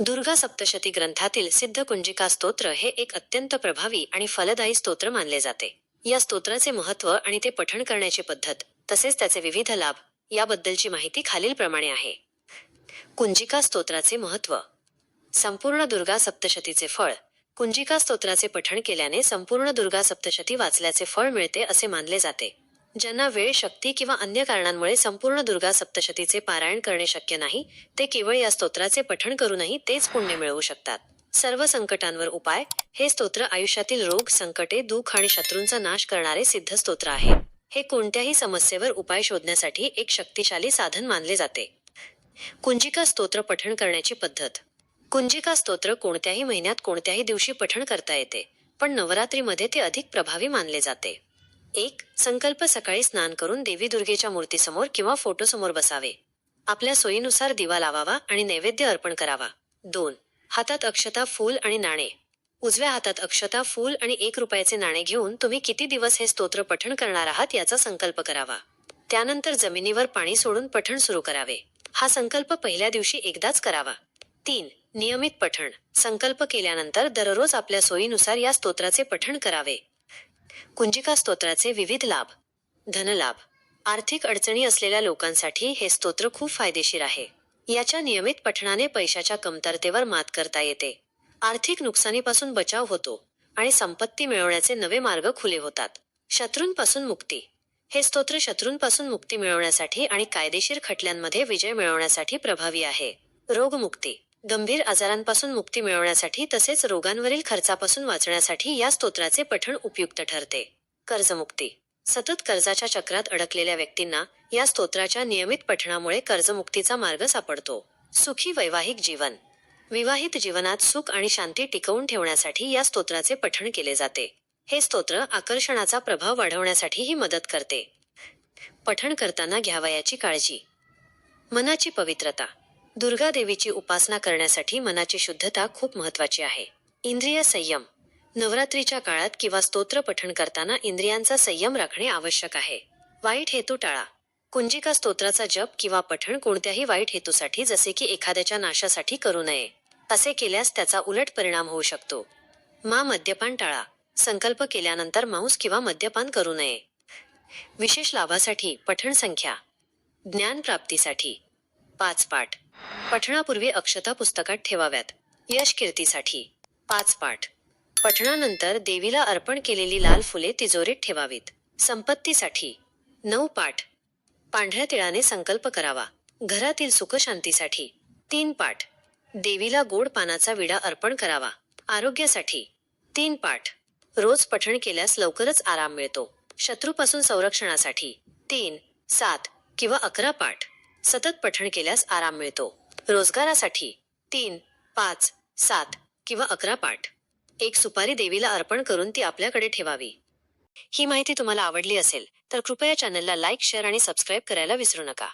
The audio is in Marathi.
दुर्गा सप्तशती ग्रंथातील सिद्ध कुंजिका स्तोत्र हे एक अत्यंत प्रभावी आणि फलदायी स्तोत्र मानले जाते. या स्तोत्राचे महत्त्व आणि ते पठण करण्याची पद्धत तसेच त्याचे विविध लाभ याबद्दलची माहिती खालीलप्रमाणे आहे. कुंजिका स्तोत्राचे महत्त्व. संपूर्ण दुर्गा सप्तशतीचे फळ. कुंजिका स्तोत्राचे पठण केल्याने संपूर्ण दुर्गा सप्तशती वाचल्याचे फळ मिळते असे मानले जाते. ज्यांना वेळ शक्ती किंवा अन्य कारणांमुळे संपूर्ण दुर्गा सप्तशतीचे पारायण करणे शक्य नाही ते केवळ या स्तोत्राचे पठण करूनही तेच पुण्य मिळवू शकतात. सर्व संकटांवर उपाय हे स्तोत्र आयुष्यातील रोग संकटे दुःख आणि शत्रूंचा नाश करणारे सिद्ध स्तोत्र आहे. हे कोणत्याही समस्येवर उपाय शोधण्यासाठी एक शक्तिशाली साधन मानले जाते. कुंजिका स्तोत्र पठण करण्याची पद्धत. कुंजिका स्तोत्र कोणत्याही महिन्यात कोणत्याही दिवशी पठण करता येते पण नवरात्रीमध्ये ते अधिक प्रभावी मानले जाते. एक संकल्प सकाळी स्नान करून देवी दुर्गेच्या मूर्तीसमोर किंवा फोटोसमोर बसावे. आपल्या सोयीनुसार दिवा लावावा आणि नैवेद्य अर्पण करावा. दोन हातात अक्षता फूल आणि नाणे. उजव्या हातात अक्षता फूल आणि एक रुपयाचे नाणे घेऊन तुम्ही किती दिवस हे स्तोत्र पठण करणार आहात याचा संकल्प करावा. त्यानंतर जमिनीवर पाणी सोडून पठण सुरू करावे. हा संकल्प पहिल्या दिवशी एकदाच करावा. तीन नियमित पठण. संकल्प केल्यानंतर दररोज आपल्या सोयीनुसार या स्तोत्राचे पठण करावे. कुंजिका स्तोत्राचे विविध लाभ. धनलाभ. आर्थिक अडचणी असलेल्या लोकांसाठी हे स्तोत्र खूप फायदेशीर आहे. याच्या नियमित पठणाने पैशाच्या कमतरतेवर मात करता येते. आर्थिक नुकसानीपासून बचाव होतो आणि संपत्ती मिळवण्याचे नवे मार्ग खुले होतात. शत्रूंपासून मुक्ती. हे स्तोत्र शत्रूंपासून मुक्ती मिळवण्यासाठी आणि कायदेशीर खटल्यांमध्ये विजय मिळवण्यासाठी प्रभावी आहे. रोगमुक्ती. गंभीर आजारांपासून मुक्ती मिळवण्यासाठी तसेच रोगांवरील खर्चापासून वाचण्यासाठी या स्तोत्राचे पठण उपयुक्त ठरते. कर्जमुक्ती. सतत कर्जाच्या चक्रात अडकलेल्या व्यक्तींना या स्तोत्राच्या नियमित पठणामुळे कर्जमुक्तीचा मार्ग सापडतो. सुखी वैवाहिक जीवन. विवाहित जीवनात सुख आणि शांती टिकवून ठेवण्यासाठी या स्तोत्राचे पठण केले जाते. हे स्तोत्र आकर्षणाचा प्रभाव वाढवण्यासाठीही मदत करते. पठण करताना घ्यावयाची काळजी. मनाची पवित्रता. दुर्गा देवीची उपासना करण्यासाठी मनाची शुद्धता खूप महत्वाची आहे. इंद्रिय संयम. नवरात्रीच्या काळात किंवा स्तोत्र पठण करताना इंद्रियांचा संयम राखणे आवश्यक आहे. वाईट हेतू टाळा. कुंजिका स्तोत्राचा जप किंवा पठण कोणत्याही वाईट हेतूसाठी जसे की एखाद्याच्या नाशासाठी करू नये. असे केल्यास त्याचा उलट परिणाम होऊ शकतो. मा मद्यपान टाळा. संकल्प केल्यानंतर मांस किंवा मद्यपान करू नये. विशेष लाभासाठी पठण संख्या. ज्ञान प्राप्तीसाठी. पाच पाठ. पठणापूर्वी अक्षता पुस्तकात ठेवाव्यात. यश कीर्तीसाठी. पाच पाठ. पठणानंतर देवीला अर्पण केलेली लाल फुले तिजोरीत ठेवावीत. संपत्तीसाठी. नऊ पाठ. पांढऱ्या तिळाने संकल्प करावा. घरातील सुखशांतीसाठी. तीन पाठ. देवीला गोड पानाचा विडा अर्पण करावा. आरोग्यासाठी. तीन पाठ. रोज पठण केल्यास लवकरच आराम मिळतो. शत्रूपासून संरक्षणासाठी. तीन सात किंवा अकरा पाठ. सतत पठण केल्यास आराम मिळतो. रोजगारासाठी तीन पाच सात किंवा अकरा पाठ. एक सुपारी देवीला अर्पण करून ती आपल्याकडे ठेवावी. ही माहिती तुम्हाला आवडली असेल तर कृपया चॅनलला लाईक शेअर आणि सबस्क्राईब करायला विसरू नका.